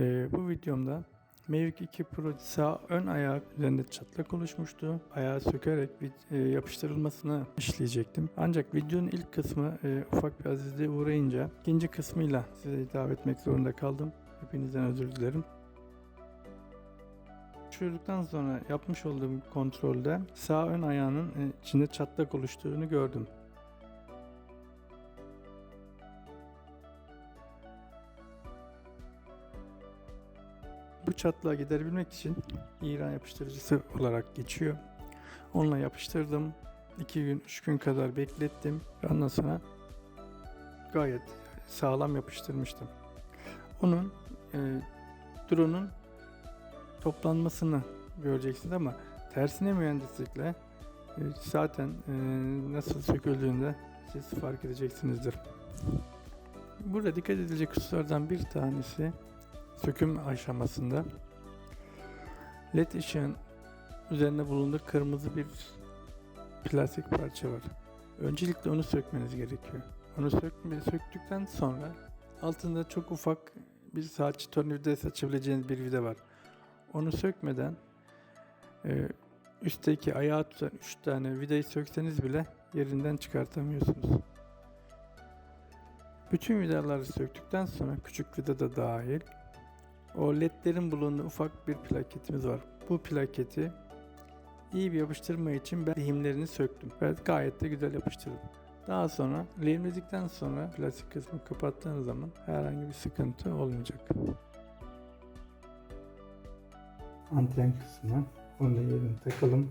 Ee, bu videomda Mavic 2 Pro sağ ön ayağı üzerinde çatlak oluşmuştu. Ayağı sökerek vid- e, yapıştırılmasını işleyecektim. Ancak videonun ilk kısmı e, ufak bir azizliğe uğrayınca ikinci kısmıyla size hitap etmek zorunda kaldım. Hepinizden özür dilerim. Düşürdükten sonra yapmış olduğum kontrolde sağ ön ayağının e, içinde çatlak oluştuğunu gördüm. Bu çatlağı giderebilmek için İran yapıştırıcısı olarak geçiyor. Onunla yapıştırdım. 2 gün, 3 gün kadar beklettim. Ondan sonra gayet sağlam yapıştırmıştım. Onun e, drone'un toplanmasını göreceksiniz ama tersine mühendislikle e, zaten e, nasıl söküldüğünde siz fark edeceksinizdir. Burada dikkat edilecek hususlardan bir tanesi söküm aşamasında led ışığın üzerinde bulunduğu kırmızı bir plastik parça var. Öncelikle onu sökmeniz gerekiyor. Onu sökme, söktükten sonra altında çok ufak bir saç tornavidası açabileceğiniz bir vida var. Onu sökmeden e, üstteki ayağı tutan 3 tane vidayı sökseniz bile yerinden çıkartamıyorsunuz. Bütün vidaları söktükten sonra küçük vida da dahil o ledlerin bulunduğu ufak bir plaketimiz var. Bu plaketi iyi bir yapıştırma için ben lehimlerini söktüm ve gayet de güzel yapıştırdım. Daha sonra lehimledikten sonra plastik kısmı kapattığınız zaman herhangi bir sıkıntı olmayacak. Anten kısmı onu yerine takalım.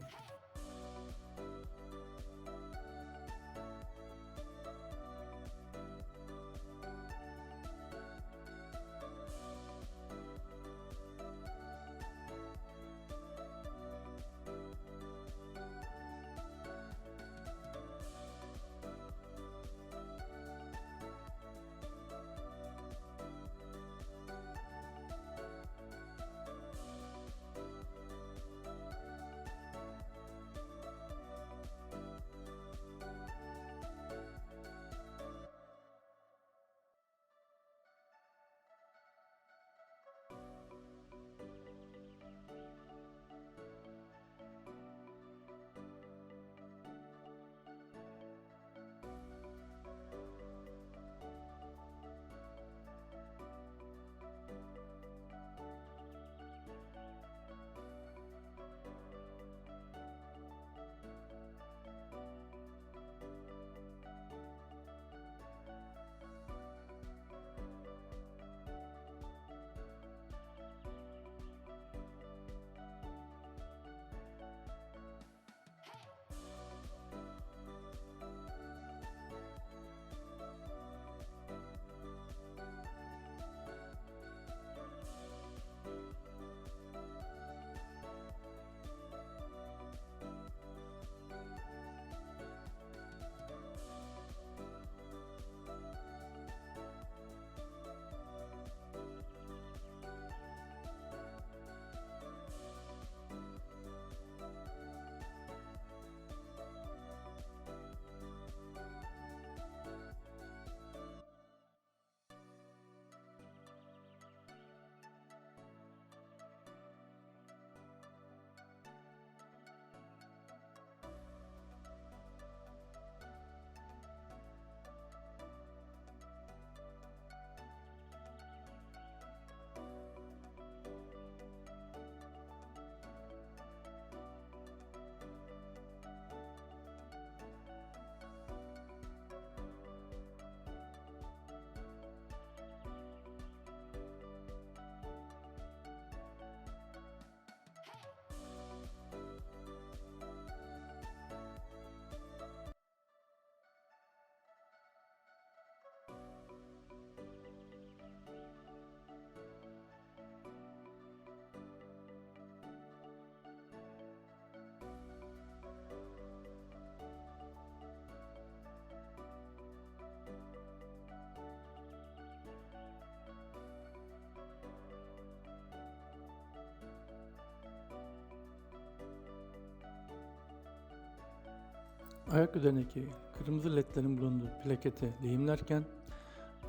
Ayak üzerindeki kırmızı ledlerin bulunduğu plaketi lehimlerken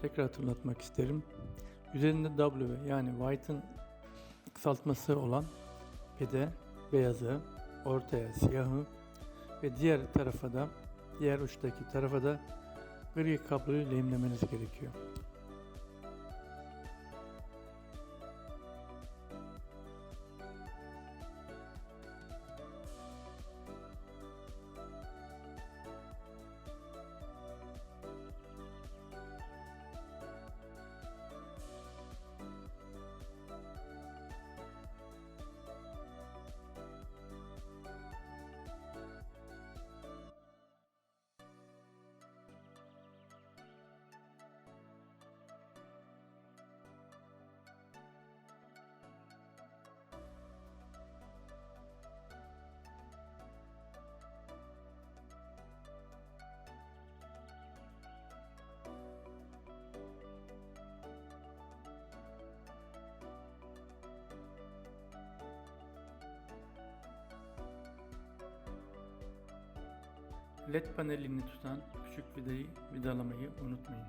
tekrar hatırlatmak isterim. Üzerinde W yani white'ın kısaltması olan pede beyazı, ortaya siyahı ve diğer tarafa da diğer uçtaki tarafa da gri kabloyu lehimlemeniz gerekiyor. LED panelini tutan küçük vidayı vidalamayı unutmayın.